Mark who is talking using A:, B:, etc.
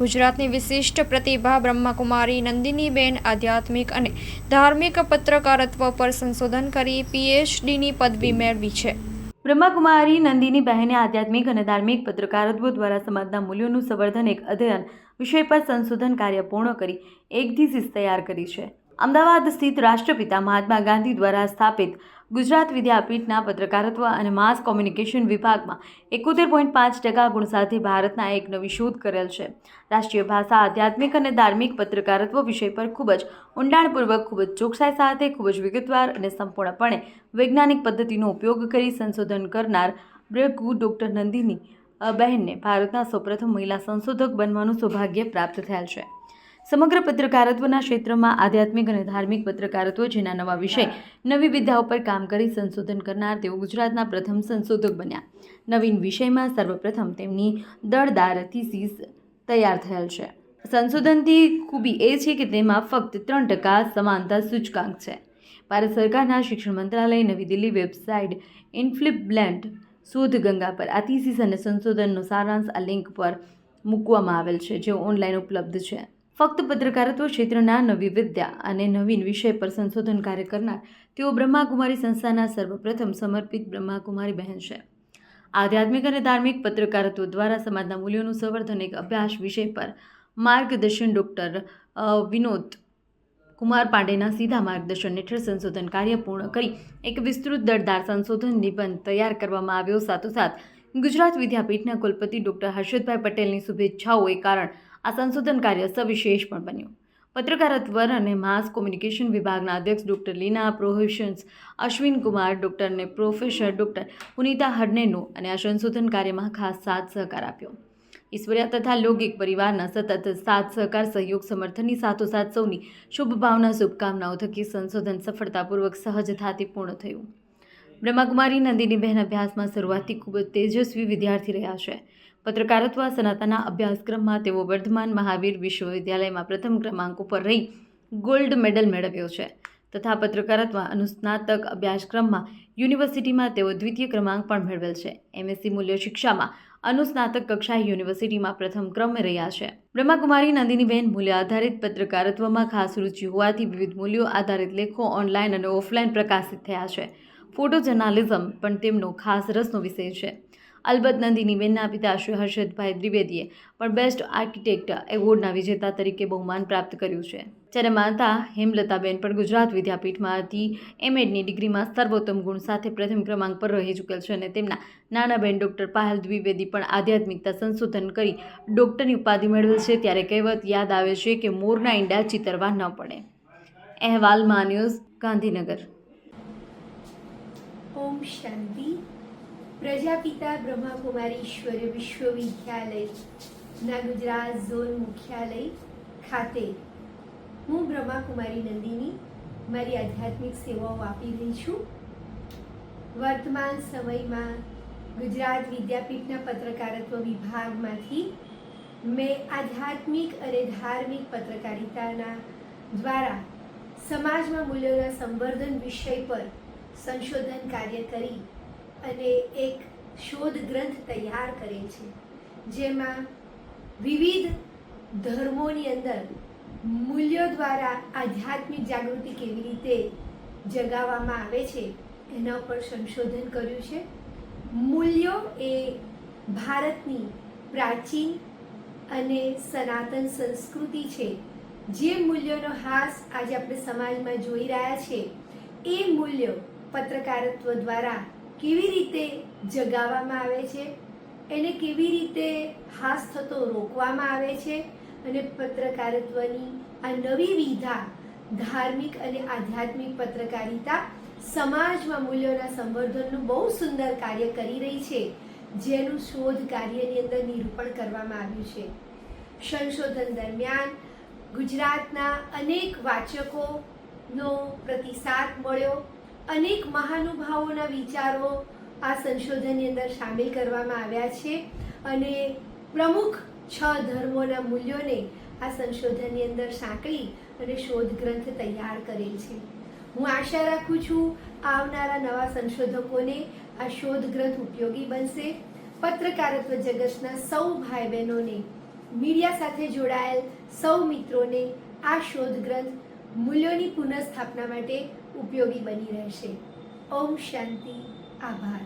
A: ગુજરાતની વિશિષ્ટ પ્રતિભા બ્રહ્માકુમારી, નંદિનીબેન આધ્યાત્મિક અને ધાર્મિક પત્રકારત્વ પર સંશોધન કરી પીએચડીની પદવી મેળવી છે.
B: બ્રહ્માકુમારી નંદિની બહેને આધ્યાત્મિક અને ધાર્મિક પત્રકારત્વ દ્વારા સમાજના મૂલ્યોનું સંવર્ધન એક અધ્યયન વિષય પર સંશોધન કાર્ય પૂર્ણ કરી એક થીસીસ તૈયાર કરી છે. અમદાવાદ સ્થિત રાષ્ટ્રપિતા મહાત્મા ગાંધી દ્વારા સ્થાપિત ગુજરાત વિદ્યાપીઠના પત્રકારત્વ અને માસ કોમ્યુનિકેશન વિભાગમાં એકોતેર પોઈન્ટ પાંચ ટકા ગુણ સાથે ભારતના એક નવી શોધ કરેલ છે. રાષ્ટ્રીય ભાષા, આધ્યાત્મિક અને ધાર્મિક પત્રકારત્વ વિષય પર ખૂબ જ ઊંડાણપૂર્વક, ખૂબ જ ચોકસાઈ સાથે, ખૂબ જ વિગતવાર અને સંપૂર્ણપણે વૈજ્ઞાનિક પદ્ધતિનો ઉપયોગ કરી સંશોધન કરનાર બ્રગુ ડૉક્ટર નંદિની બહેનને ભારતના સૌપ્રથમ મહિલા સંશોધક બનવાનું સૌભાગ્ય પ્રાપ્ત થયેલ છે. સમગ્ર પત્રકારત્વના ક્ષેત્રમાં આધ્યાત્મિક અને ધાર્મિક પત્રકારત્વ જેના નવા વિષય, નવી વિદ્યાઓ પર કામ કરી સંશોધન કરનાર તેઓ ગુજરાતના પ્રથમ સંશોધક બન્યા. નવીન વિષયમાં સર્વપ્રથમ તેમની દળદાર થીસીસ તૈયાર થયેલ છે. સંશોધનથી ખૂબી એ છે કે તેમાં ફક્ત ત્રણ ટકા સમાનતા સૂચકાંક છે. ભારત સરકારના શિક્ષણ મંત્રાલય, નવી દિલ્હી વેબસાઇટ ઇન્ફ્લિપ બ્લેન્ડ શોધ ગંગા પર આ થીસીસ અને સંશોધનનો સારાંશ આ લિંક પર મૂકવામાં આવેલ છે, જે ઓનલાઈન ઉપલબ્ધ છે. ફક્ત પત્રકારત્વ ક્ષેત્રના નવી વિદ્યા અને નવીન વિષય પર સંશોધન કાર્ય કરનાર તેઓ બ્રહ્માકુમારી સંસ્થાના સર્વપ્રથમ સમર્પિત બ્રહ્માકુમારી બહેન છે. આધ્યાત્મિક અને ધાર્મિક પત્રકારત્વ દ્વારા સમાજના મૂલ્યોનું સંવર્ધન એક અભ્યાસ વિષય પર માર્ગદર્શન ડૉક્ટર વિનોદ કુમાર પાંડેના સીધા માર્ગદર્શન હેઠળ સંશોધન કાર્ય પૂર્ણ કરી એક વિસ્તૃત દળદાર સંશોધન નિબંધ તૈયાર કરવામાં આવ્યો. સાથોસાથ ગુજરાત વિદ્યાપીઠના કુલપતિ ડૉક્ટર હર્ષદભાઈ પટેલની શુભેચ્છાઓએ કારણ આ સંશોધન કાર્ય સવિશેષ પણ બન્યું. પત્રકારત્વ અને માસ કોમ્યુનિકેશન વિભાગના અધ્યક્ષ ડૉક્ટર લીના પ્રોહિશન્સ, અશ્વિન કુમાર ડૉક્ટરને પ્રોફેસર ડૉક્ટર પુનિતા હરનેનું અને આ સંશોધન કાર્યમાં ખાસ સાથ સહકાર આપ્યો. ઈશ્વર્યા તથા લૌકિક પરિવારના સતત સાથ સહકાર, સહયોગ સમર્થનની સાથોસાથ સૌની શુભભાવના, શુભકામનાઓ થકી સંશોધન સફળતાપૂર્વક સહજતાથી પૂર્ણ થયું. બ્રહ્માકુમારી બહેન અભ્યાસમાં શરૂઆતથી ખૂબ જ તેજસ્વી વિદ્યાર્થી રહ્યા છે. પત્રકારત્વ, સનાતાના અભ્યાસક્રમમાં તેઓ વર્ધમાન મહાવીર વિશ્વવિદ્યાલયમાં પ્રથમ ક્રમાંક ઉપર રહી ગોલ્ડ મેડલ મેળવ્યો છે. તથા પત્રકારત્વ અનુસ્નાતક અભ્યાસક્રમમાં યુનિવર્સિટીમાં તેઓ દ્વિતીય ક્રમાંક પણ મેળવેલ છે. એમએસસી મૂલ્ય શિક્ષામાં અનુસ્નાતક કક્ષાએ યુનિવર્સિટીમાં પ્રથમ ક્રમે રહ્યા છે. બ્રહ્માકુમારી નંદિનીબેન મૂલ્ય આધારિત પત્રકારત્વમાં ખાસ રુચિ હોવાથી વિવિધ મૂલ્યો આધારિત લેખો ઓનલાઈન અને ઓફલાઈન પ્રકાશિત થયા છે. ફોટો જર્નાલિઝમ પણ તેમનો ખાસ રસનો વિષય છે. અલબત્ત નંદિનીબેનના પિતા શ્રી હર્ષદભાઈ દ્વિવેદીએ પણ બેસ્ટ આર્કિટેક્ટ એવોર્ડના વિજેતા તરીકે બહુમાન પ્રાપ્ત કર્યું છે. જ્યારે માતા હેમલતાબેન પણ ગુજરાત વિદ્યાપીઠમાંથી એમએડની ડિગ્રીમાં સર્વોત્તમ ગુણ સાથે પ્રથમ ક્રમાંક પર રહી ચૂકેલ છે અને તેમના નાના બેન ડૉક્ટર પાહલ દ્વિવેદી પણ આધ્યાત્મિકતા સંશોધન કરી ડૉક્ટરની ઉપાધિ મેળવેલ છે ત્યારે કહેવત યાદ આવે છે કે મોરના ઈંડા ચિતરવા ન પડે. અહેવાલ માન્યુઝ ગાંધીનગર.
C: ઓમ શાંતિ પ્રજાપિતા બ્રહ્માકુમારી વિશ્વવિદ્યાલય વિશ્વવિદ્યાલયના ગુજરાત ઝોન મુખ્યાલય ખાતે હું બ્રહ્માકુમારી નંદિની, મારી આધ્યાત્મિક સેવાઓ આપી રહી છું. વર્તમાન સમયમાં ગુજરાત વિદ્યાપીઠના પત્રકારત્વ વિભાગમાંથી મેં આધ્યાત્મિક અને ધાર્મિક પત્રકારિતાના દ્વારા સમાજમાં મૂલ્યોના સંવર્ધન વિષય પર સંશોધન કાર્ય કરી અને એક શોધ ગ્રંથ તૈયાર કરે છે, જેમાં વિવિધ ધર્મોની અંદર મૂલ્યો દ્વારા આધ્યાત્મિક જાગૃતિ કેવી રીતે જગાવવામાં આવે છે, એના ઉપર સંશોધન કર્યું છે. મૂલ્યો એ ભારતની પ્રાચીન અને સનાતન સંસ્કૃતિ છે. જે મૂલ્યોનો હાસ આજે આપણે સમાજમાં જોઈ રહ્યા છે, એ મૂલ્યો પત્રકારત્વ દ્વારા કેવી રીતે જગાવવામાં આવે છે? એને કેવી રીતે હાસ થતો રોકવામાં આવે છે? અને પત્રકારત્વની આ નવી વિધા ધાર્મિક અને આધ્યાત્મિક પત્રકારિતા સમાજમાં મૂલ્યોના સંવર્ધનનું બહુ સુંદર કાર્ય કરી રહી છે, જેનું શોધ કાર્યની અંદર નિરૂપણ કરવામાં આવ્યું છે. સંશોધન દરમિયાન ગુજરાતના અનેક વાચકોનો પ્રતિસાદ મળ્યો. અનેક મહાનુભાવોના વિચારો આ સંશોધનની અંદર સામેલ કરવામાં આવ્યા છે અને પ્રમુખ છ ધર્મોના મૂલ્યોને આ સંશોધનની અંદર સાંકળી અને શોધ ગ્રંથ તૈયાર કરેલ છે. હું આશા રાખું છું આવનારા નવા સંશોધકોને આ શોધ ગ્રંથ ઉપયોગી બનશે. પત્રકારત્વ જગતના સૌ ભાઈ બહેનોને મીડિયા સાથે જોડાયેલ સૌ મિત્રોને આ શોધ ગ્રંથ મૂલ્યોની પુનઃસ્થાપના માટે ઉપયોગી બની રહેશે. ઓમ શાંતિ. આભાર.